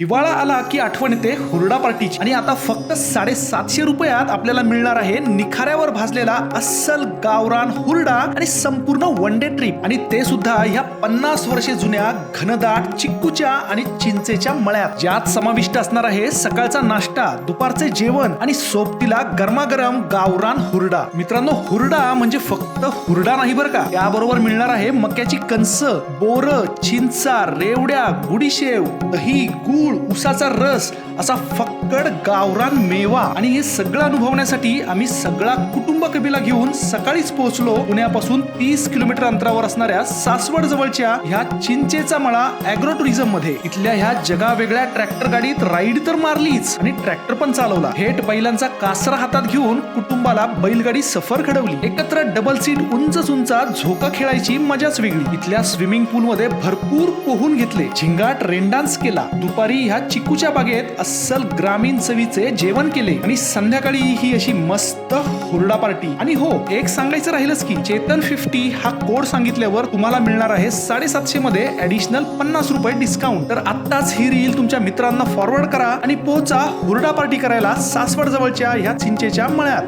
हिवाळा आला की आठवण येते हुरडा पार्टीची. आणि आता फक्त साडेसातशे रुपयात आपल्याला मिळणार आहे निखाऱ्यावर भाजलेला अस्सल गावरान हुरडा आणि संपूर्ण वन डे ट्रिप आणि ते सुद्धा ह्या पन्नास वर्षे जुन्या घनदाट चिक्कूच्या आणि चिंचेच्या मळ्यात. ज्यात समाविष्ट असणार आहे सकाळचा नाश्ता दुपारचे जेवण आणि सोबतीला गरमागरम गावरान हुरडा. मित्रांनो हुरडा म्हणजे फक्त हुरडा नाही बरं का? त्याबरोबर मिळणार आहे मक्याची कणस बोर चिंचा रेवड्या गुडीशेव दही गुळ उसाचा रस असा फक्कड गावरान मेवा. आणि हे सगळं अनुभवण्यासाठी आम्ही सगळा कुटुंब कबिला घेऊन सकाळीच पोहोचलो पुण्यापासून तीस किलोमीटर अंतरावर असणाऱ्या सासवड जवळच्या ह्या चिंचेचा मळा अॅग्रो टुरिझममध्ये. इथल्या ह्या जगा वेगळ्या ट्रॅक्टर गाडीत राईड तर मारलीच आणि ट्रॅक्टर पण चालवला. थेट बैलांचा कासरा हातात घेऊन कुटुंबाला बैलगाडी सफर घडवली. एकत्र डबल सीट उंच उंचा झोका खेळायची मजाच वेगळी. इथल्या स्विमिंग पूल मध्ये भरपूर पोहून घेतले. झिंगाट रेन डान्स केला. दुपारी ह्या चिकूच्या बागेत अस्सल ग्रामीण चवीचे जेवण केले आणि संध्याकाळी ही अशी मस्त हुरडा पार्टी. आणि हो एक सांगायचं राहिलंच की चेतन फिफ्टी हा कोड सांगितल्यावर तुम्हाला मिळणार आहे साडेसातशे मध्ये ऍडिशनल पन्नास रुपये डिस्काउंट तर आत्ताच ही रील तुमच्या मित्रांना फॉरवर्ड करा आणि पोहोचा हुरडा पार्टी करायला सासवड जवळच्या ह्या चिंचेच्या मळ्यात.